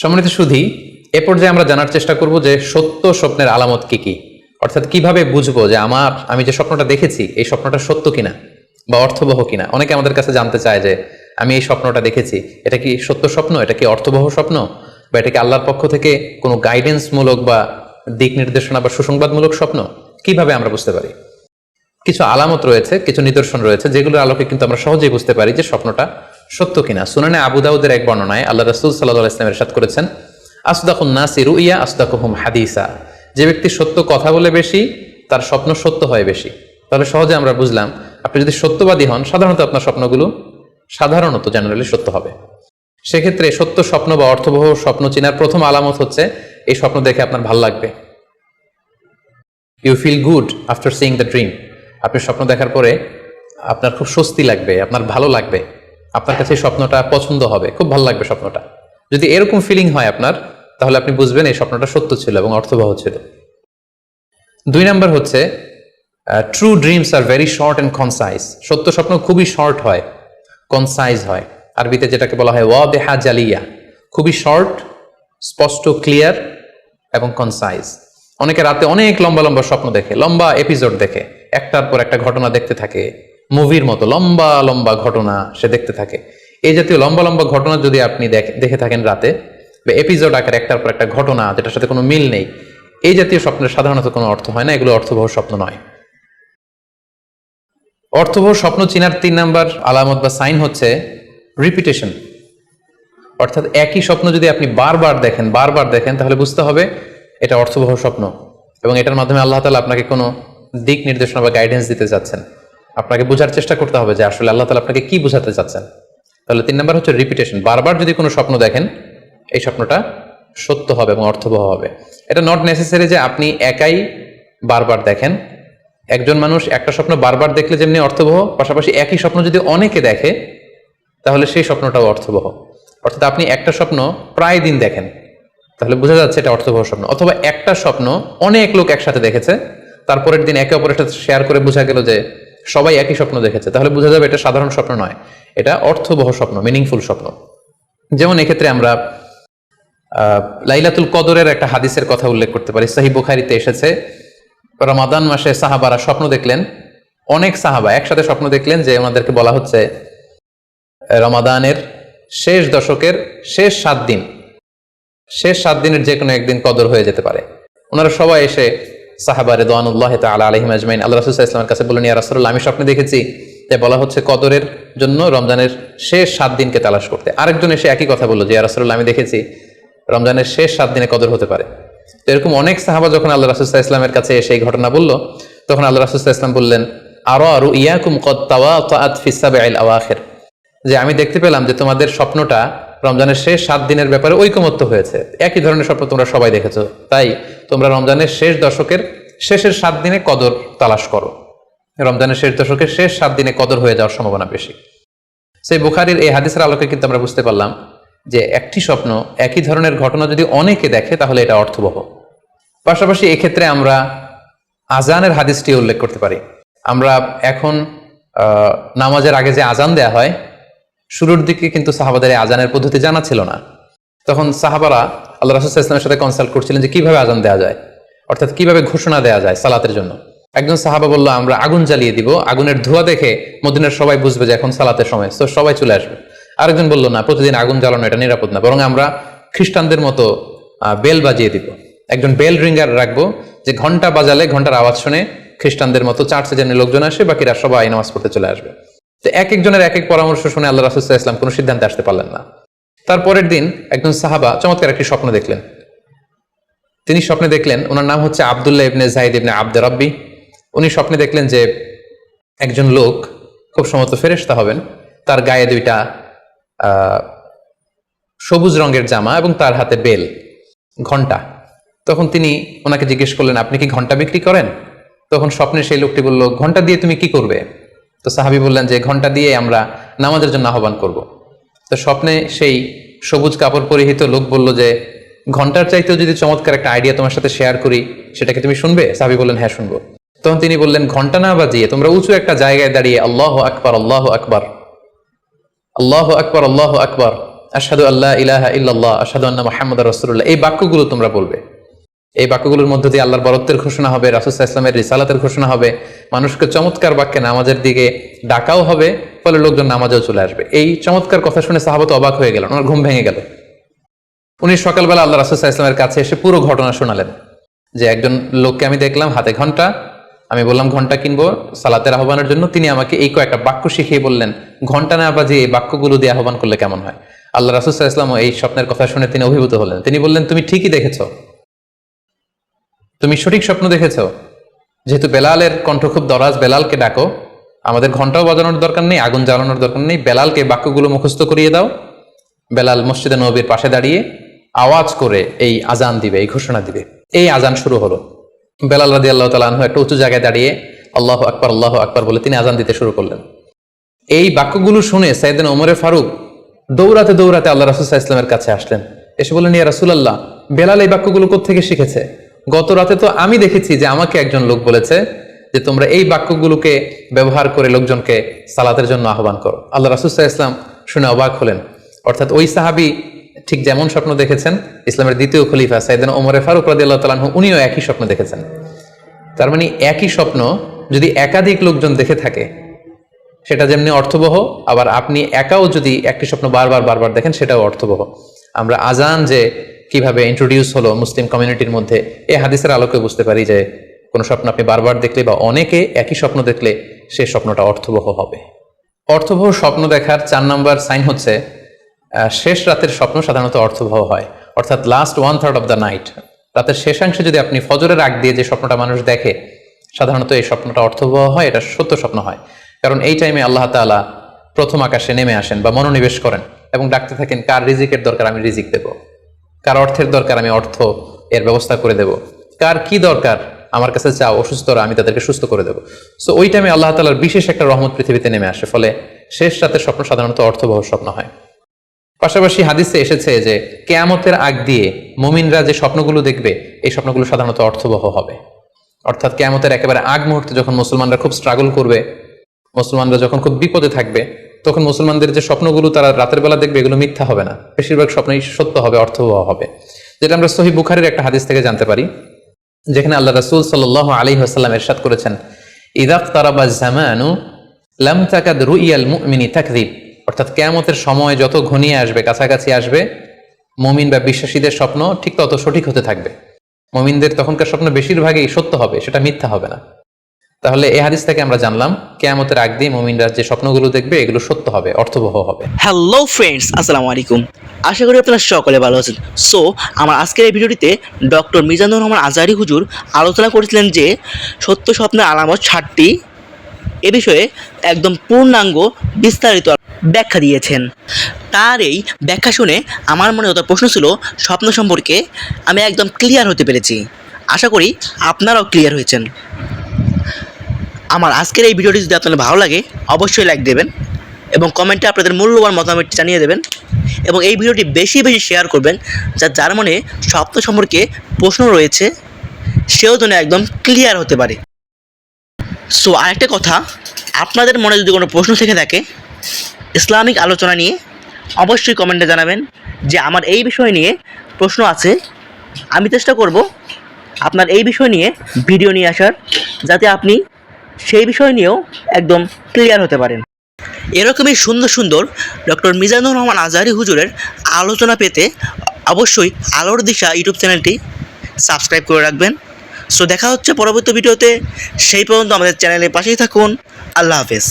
সম্মানিত সুধী, এ পর্যায়ে আমরা জানার চেষ্টা করব যে সত্য স্বপ্নের আলামত কি কি? অর্থাৎ কীভাবে বুঝব যে আমার, আমি যে স্বপ্নটা দেখেছি, এই স্বপ্নটা সত্য কিনা? বা অর্থবহ কিনা? অনেকে আমাদের কাছে জানতে চায় যে আমি এই স্বপ্নটা দেখেছি, এটা কি সত্য স্বপ্ন? এটা কি অর্থবহ স্বপ্ন? বা এটা কি আল্লাহর পক্ষ থেকে কোনো গাইডেন্সমূলক বা দিক নির্দেশনা বা সুসংবাদমূলক স্বপ্ন? কীভাবে আমরা বুঝতে পারি? কিছু আলামত রয়েছে, কিছু নিদর্শন রয়েছে, যেগুলোর আলোকে কিন্তু আমরা সহজেই বুঝতে পারি যে স্বপ্নটা সত্য কিনা? সুনানে আবু দাউদের এক বর্ণনায় আল্লাহ রসুল সাল্লাহ ইসলামের সাথ করেছেন, আসদাকুন নাসিরু ইয়া আসদাকুহুম হাদিসা। যে ব্যক্তি সত্য কথা বলে বেশি, তার স্বপ্ন সত্য হয় বেশি। তাহলে সহজে আমরা বুঝলাম, আপনি যদি সত্যবাদী হন, সাধারণত আপনার স্বপ্নগুলো সাধারণত জেনারেলি সত্য হবে। সেক্ষেত্রে সত্য স্বপ্ন বা অর্থবহ স্বপ্ন চেনার প্রথম আলামত হচ্ছে, এই স্বপ্ন দেখে আপনার ভালো লাগবে। You feel good after seeing the dream আপনি স্বপ্ন দেখার পরে আপনার খুব স্বস্তি লাগবে, আপনার ভালো লাগবে। আপনার কাছে স্বপ্নটা পছন্দ হবে, খুব ভালো লাগবে স্বপ্নটা। যদি এরকম ফিলিং হয় আপনার, তাহলে আপনি বুঝবেন এই স্বপ্নটা সত্য ছিল এবং অর্থবহ ছিল। দুই নাম্বার হচ্ছে ট্রু ড্রিমস আর ভেরি শর্ট অ্যান্ড কনসাইজ সত্য স্বপ্ন খুবই শর্ট হয় কনসাইজ হয়। আরবিতে যেটাকে বলা হয় ওয়া বেহা জালিয়া। খুবই শর্ট স্পষ্ট ক্লিয়ার এবং কনসাইজ অনেকে রাতে অনেক লম্বা লম্বা স্বপ্ন দেখে, লম্বা এপিসোড দেখে, একটার পর একটা ঘটনা দেখতে থাকে। মুভির মতো লম্বা লম্বা ঘটনা সে দেখতে থাকে। এই জাতীয় লম্বা লম্বা ঘটনা যদি আপনি দেখে থাকেন রাতে এপিসোড আকারে একটার পর একটা ঘটনা, যেটার সাথে কোনো মিল নেই, এই জাতীয় স্বপ্নের সাধারণত কোনো অর্থ হয় না, এগুলো অর্থবহ স্বপ্ন নয়। অর্থবহ স্বপ্ন চিনার তিন নাম্বার আলামত বা সাইন হচ্ছে রিপিটেশন অর্থাৎ একই স্বপ্ন যদি আপনি বারবার দেখেন বারবার দেখেন, তাহলে বুঝতে হবে এটা অর্থবহ স্বপ্ন এবং এটার মাধ্যমে আল্লাহ তালা আপনাকে কোনো দিক নির্দেশনা বা গাইডেন্স দিতে চাচ্ছেন। আপনাকে বোঝার চেষ্টা করতে হবে যে আসলে আল্লাহ তালা আপনাকে কি বোঝাতে চাচ্ছেন। তাহলে তিন নম্বর হচ্ছে রিপিটেশন বারবার যদি কোনো স্বপ্ন দেখেন, এই স্বপ্নটা সত্য হবে এবং অর্থবহ হবে। এটা নট নেসেসারি যে আপনি একাই বারবার দেখেন। একজন মানুষ একটা স্বপ্ন বারবার দেখলে যেমনি অর্থবহ, পাশাপাশি একই স্বপ্ন যদি অনেকে দেখে, তাহলে সেই স্বপ্নটাও অর্থবহ। অর্থাৎ আপনি একটা স্বপ্ন প্রায় দিন দেখেন, তাহলে বোঝা যাচ্ছে এটা অর্থবহ স্বপ্ন। অথবা একটা স্বপ্ন অনেক লোক একসাথে দেখেছে, তারপরের দিন একে অপরের সাথে শেয়ার করে বোঝা গেল যে সবাই একই স্বপ্ন দেখেছে। তাহলে বোঝা যাবে এটা সাধারণ স্বপ্ন নয়। এটা অর্থবহ স্বপ্ন মিনিংফুল স্বপ্ন। যেমন এক্ষেত্রে আমরা লাইলাতুল কদরের একটা হাদিসের কথা উল্লেখ করতে পারি। সাহি বুখারিতে এসেছে, রমাদান মাসে সাহাবারা স্বপ্ন দেখলেন, অনেক সাহাবা একসাথে স্বপ্ন দেখলেন যে ওনাদেরকে বলা হচ্ছে, রমাদানের শেষ দশকের শেষ সাত দিন, শেষ সাত দিনের যে কোনো একদিন কদর হয়ে যেতে পারে। ওনারা সবাই এসে সাহাবারে দোয়ানুল্লাহ তালা আলহিম আজমাইন, আল্লাহ রাসুল ইসলামের কাছে বললেন, ইয়া রাসুল্লাহ আমি স্বপ্নে দেখেছি যে বলা হচ্ছে কদরের জন্য রমজানের শেষ সাত দিনকে তালাশ করতে। আরেকজন এসে একই কথা বলল যে, ইয়া রাসুল্লাহ আমি দেখেছি রমজানের শেষ সাত দিনে কদর হতে পারে। তো এরকম অনেক সাহাবা যখন আল্লাহ রাসুল্লাহ ইসলামের কাছে এসে এই ঘটনা বলল, তখন আল্লাহ রাসুল্লাহ ইসলাম বললেন, আরও আরও ইয়াকুম কদ তাওয়া তাআত ফিস সাবঈল আওয়াখির। যে, আমি দেখতে পেলাম যে তোমাদের স্বপ্নটা রমজানের শেষ সাত দিনের ব্যাপারে ঐকমত্য হয়েছে। একই ধরনের স্বপ্ন তোমরা সবাই দেখেছ। তাই তোমরা রমজানের শেষ দশকের শেষের সাত দিনে কদর তালাশ করো। রমজানের শেষ দশকের শেষ সাত দিনে কদর হয়ে যাওয়ার সম্ভাবনা বেশি। সেই বুখারির এই হাদিসের আলোকে কিন্তু আমরা বুঝতে পারলাম যে একটি স্বপ্ন, একই ধরনের ঘটনা যদি অনেকে দেখে, তাহলে এটা অর্থবহ। পাশাপাশি এক্ষেত্রে আমরা আজানের হাদিসটি উল্লেখ করতে পারি। আমরা এখন নামাজের আগে যে আজান দেয়া হয় শুরুর দিকে কিন্তু সাহাবাদের আজানের পদ্ধতি জানা ছিল না। তখন সাহাবারা আল্লাহ রাসুল ইসলামের সাথে কনসাল্ট করছিলেন যে কীভাবে আজান দেওয়া যায়, অর্থাৎ কীভাবে ঘোষণা দেওয়া যায় সালাতের জন্য। একজন সাহাবা বলল, আমরা আগুন জ্বালিয়ে দিব, আগুনের ধোঁয়া দেখে মদিনার সবাই বুঝবে যে এখন সালাতের সময়, তো সবাই চলে আসবে। আরেকজন বলল, না, প্রতিদিন আগুন জ্বালানো এটা নিরাপদ না, বরং আমরা খ্রিস্টানদের মতো বেল বাজিয়ে দিব। একজন বেল রিঙ্গার রাখব যে ঘণ্টা বাজালে, ঘণ্টার আওয়াজ শুনে খ্রিস্টানদের মতো চার্চে যেন লোকজন আসে, বাকিরা সবাই নামাজ পড়তে চলে আসবে। তো এক একজনের এক এক পরামর্শ শুনে আল্লাহ রাসুল্লাহ ইসলাম কোনো সিদ্ধান্তে আসতে পারলেন না। তারপরের দিন একজন সাহাবা চমৎকার একটি স্বপ্ন দেখলেন। তিনি স্বপ্নে দেখলেন, ওনার নাম হচ্ছে আবদুল্লাহ ইবনে জাহিদ ইবনে আব্দ রব্বি। উনি স্বপ্নে দেখলেন যে একজন লোক খুব সম্ভবত ফেরেশতা হবেন। তার গায়ে দুইটা সবুজ রঙের জামা এবং তার হাতে বেল, ঘণ্টা। তখন তিনি ওনাকে জিজ্ঞেস করলেন, আপনি কি ঘণ্টা বিক্রি করেন? তখন স্বপ্নে সেই লোকটি বলল, ঘণ্টা দিয়ে তুমি কি করবে? তো সাহাবি বললেন যে ঘণ্টা দিয়ে আমরা নামাজের জন্য আহ্বান করব। তো স্বপ্নে সেই সবুজ কাপড় পরিহিত লোক বলল যে, ঘণ্টার চাইতেও যদি চমৎকার একটা আইডিয়া তোমার সাথে শেয়ার করি সেটাকে তুমি শুনবে? সাহাবি বললেন হ্যাঁ শুনব। তখন তিনি বললেন, ঘণ্টা না বাজিয়ে তোমরা উঁচু একটা জায়গায় দাঁড়িয়ে আল্লাহ আকবর, আল্লাহ আকবার আল্লাহ আকবার আল্লাহ আকবার আসাদু আল্লাহ ইলাহা ইল্লাল্লাহ আসাদু আন্না মোহাম্মদ রসুল্লাহ এই বাক্যগুলো তোমরা বলবে। এই বাক্যগুলোর মধ্যে দিয়ে আল্লাহর বরত্বের ঘোষণা হবে রাসুসাহ ইসলামের রিসালাতের ঘোষণা হবে, মানুষকে চমৎকার বাক্যে নামাজের দিকে ডাকাও হবে, ফলে লোকজন নামাজেও চলে আসবে। এই চমৎকার কথা শুনে সাহাবত অবাক হয়ে গেল ওনার ঘুম ভেঙে গেল। উনি সকালবেলা আল্লাহ রাসুসাহ ইসলামের কাছে এসে পুরো ঘটনা শোনালেন, যে একজন লোককে আমি দেখলাম, হাতে ঘণ্টা, আমি বললাম, ঘণ্টা কিনবো সালাতের আহ্বানের জন্য। তিনি আমাকে এই কয়েকটা বাক্য শিখিয়ে বললেন, ঘণ্টা না বাজিয়ে এই বাক্যগুলো দিয়ে আহ্বান করলে কেমন হয়? আল্লাহ রাসুসাহ ইসলাম এই স্বপ্নের কথা শুনে তিনি অভিভূত হলেন। তিনি বললেন, তুমি ঠিকই দেখেছ তুমি সঠিক স্বপ্ন দেখেছ? যেহেতু বেলালের কণ্ঠ খুব দরাজ, বেলালকে ডাকো। আমাদের ঘন্টাও বাজানোর দরকার নেই, আগুন জ্বালানোর দরকার নেই। বেলালকে বাক্যগুলো মুখস্থ করিয়ে দাও। বেলাল মসজিদে নবীর পাশে দাঁড়িয়ে আওয়াজ করে এই আজান দিবে, এই ঘোষণা দিবে। এই আজান শুরু হলো। বেলাল রাদি আল্লাহ তালু একটা উঁচু জায়গায় দাঁড়িয়ে আল্লাহ আকবর আল্লাহ আকবর বলে তিনি আজান দিতে শুরু করলেন। এই বাক্যগুলো শুনে সাইদিন ওমরে ফারুক দৌড়াতে দৌড়াতে আল্লাহ রাসুল্লাহ ইসলামের কাছে আসলেন। এসে বললেন, ইয়া রাসুল আল্লাহ বেলাল এই বাক্যগুলো কোথেকে শিখেছে? গত রাতে তো আমি দেখেছি যে আমাকে একজন লোক বলেছে যে তোমরা এই বাক্যগুলোকে ব্যবহার করে লোকজনকে সালাতের জন্য আহ্বান করো। আল্লাহ রাসুল্লাহ ইসলাম শুনে অবাক হলেন। অর্থাৎ ওই সাহাবি ঠিক যেমন স্বপ্ন দেখেছেন, ইসলামের দ্বিতীয় খলিফা সাইদিন ওমরে ফারুক রাদি আল্লাহ তালাহ উনিও একই স্বপ্ন দেখেছেন। তার মানে একই স্বপ্ন যদি একাধিক লোকজন দেখে থাকে, সেটা যেমনি অর্থবহ, আবার আপনি একাও যদি একটি স্বপ্ন বারবার বারবার দেখেন, সেটাও অর্থবহ। আমরা আজান যে কীভাবে ইন্ট্রোডিউস হলো মুসলিম কমিউনিটির মধ্যে এই হাদিসের আলোকে বুঝতে পারি যে কোনো স্বপ্ন আপনি বারবার দেখলে বা অনেকে একই স্বপ্ন দেখলে সেই স্বপ্নটা অর্থবহ হবে। অর্থবহ স্বপ্ন দেখার চার নম্বর সাইন হচ্ছে শেষ রাতের স্বপ্ন সাধারণত অর্থবহ হয়। অর্থাৎ last one third of the night রাতের শেষাংশে যদি আপনি ফজরের আগ দিয়ে যে স্বপ্নটা মানুষ দেখে, সাধারণত এই স্বপ্নটা অর্থবহ হয়, এটা সত্য স্বপ্ন হয়। কারণ এই টাইমে আল্লাহ তাআলা প্রথম আকাশে নেমে আসেন বা মনোনিবেশ করেন এবং ডাকতে থাকেন, কার রিজিকের দরকার আমি রিজিক দেব? কার অর্থের দরকার আমি অর্থ এর ব্যবস্থা করে দেব? কার কি দরকার? আমার কাছে চাও, অসুস্থরা, আমি তাদেরকে সুস্থ করে দেবো। সো ওই টাইমে আল্লাহ তালার বিশেষ একটা রহমত পৃথিবীতে নেমে আসে, ফলে শেষ রাতের স্বপ্ন সাধারণত অর্থবহ স্বপ্ন হয়। পাশাপাশি হাদিসে এসেছে যে, কেয়ামতের আগ দিয়ে মুমিনরা যে স্বপ্নগুলো দেখবে, এই স্বপ্নগুলো সাধারণত অর্থবহ হবে। অর্থাৎ কেয়ামতের একেবারে আগ মুহূর্তে যখন মুসলমানরা খুব স্ট্রাগল করবে, মুসলমানরা যখন খুব বিপদে থাকবে তখন মুসলমানদের যে স্বপ্নগুলো তারা রাতের বেলা দেখবে, এগুলো মিথ্যা হবে না। বেশিরভাগ স্বপ্নই সত্য হবে অর্থবহ হবে। যেটা আমরা সহি বুখারের একটা হাদিস থেকে জানতে পারি, যেখানে আল্লাহ রাসূল সাল্লাল্লাহু আলাইহি ওয়াসাল্লাম ইরশাদ করেছেন ইদাক তারাবা জামানু লাম তাকাদ রুইয়াল মুমিনি তাকযিব। অর্থাৎ কেয়ামতের সময় যত ঘনিয়ে আসবে, কাছাকাছি আসবে, মমিন বা বিশ্বাসীদের স্বপ্ন ঠিক তত সঠিক হতে থাকবে। মমিনদের তখনকার স্বপ্ন বেশিরভাগই সত্য হবে, সেটা মিথ্যা হবে না। তাহলে এই হাদিস থেকে আমরা জানলাম, কেয়ামতের আগ দিয়ে মুমিনরা যে স্বপ্নগুলো দেখবে, এগুলো সত্য হবে, অর্থবহ হবে। হ্যালো ফ্রেন্ডস আসসালামু আলাইকুম। আশা করি আপনারা সকলে ভালো আছেন। সো আমার আজকের এই ভিডিওটিতে ডক্টর মিজানুর রহমান আজারি হুজুর আলোচনা করেছিলেন যে, সত্য স্বপ্নের আলামত ষাটটি। এ বিষয়ে একদম পূর্ণাঙ্গ বিস্তারিত ব্যাখ্যা দিয়েছেন। তার এই ব্যাখ্যা শুনে আমার মনে যত প্রশ্ন ছিল, স্বপ্ন সম্পর্কে আমি একদম ক্লিয়ার হতে পেরেছি। আশা করি আপনারাও ক্লিয়ার হয়েছেন। আমার আজকের এই ভিডিওটি যদি আপনাদের ভালো লাগে, অবশ্যই লাইক দেবেন এবং কমেন্টে আপনাদের মূল্যবান মতামতটি জানিয়ে দেবেন এবং এই ভিডিওটি বেশি বেশি শেয়ার করবেন, যা যার মনে স্বপ্ন সম্পর্কে প্রশ্ন রয়েছে, সেও যেন একদম ক্লিয়ার হতে পারে। সো আরেকটা কথা, আপনাদের মনে যদি কোনো প্রশ্ন থেকে থাকে, ইসলামিক আলোচনা নিয়ে অবশ্যই কমেন্টে জানাবেন যে আমার এই বিষয় নিয়ে প্রশ্ন আছে। আমি চেষ্টা করব আপনার এই বিষয় নিয়ে ভিডিও নিয়ে আসার, যাতে আপনি সেই বিষয় নিয়েও একদম ক্লিয়ার হতে পারেন। এরকমই সুন্দর সুন্দর ডক্টর মিজানুর রহমান আজহারি হুজুরের আলোচনা পেতে অবশ্যই আলোর দিশা ইউটিউব চ্যানেলটি সাবস্ক্রাইব করে রাখবেন। সো দেখা হচ্ছে পরবর্তী ভিডিওতে, সেই পর্যন্ত আমাদের চ্যানেলের পাশেই থাকুন। আল্লাহ হাফেজ।